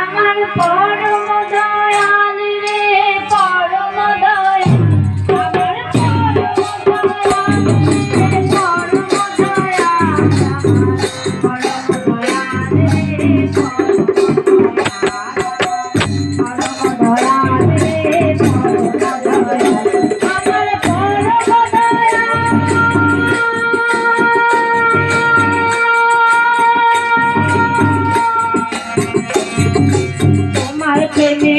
আমার পরম দয়াল রে পরম দয়াল। আমার পরম দয়াল পরম দয়াল।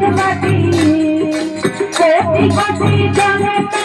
जगमती खेती पति जगता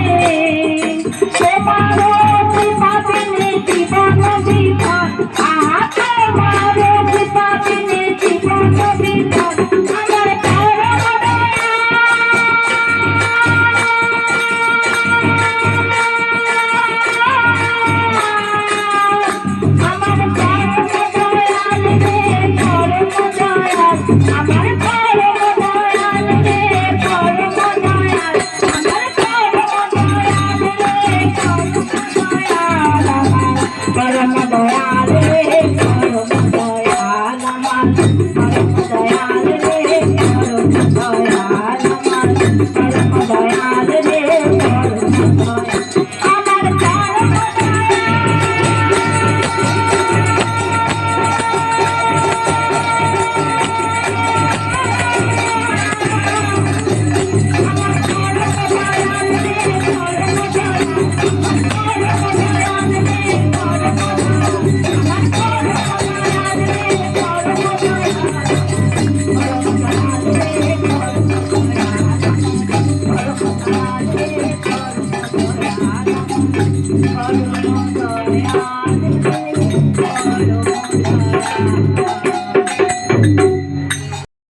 Thank you. Oh, yeah.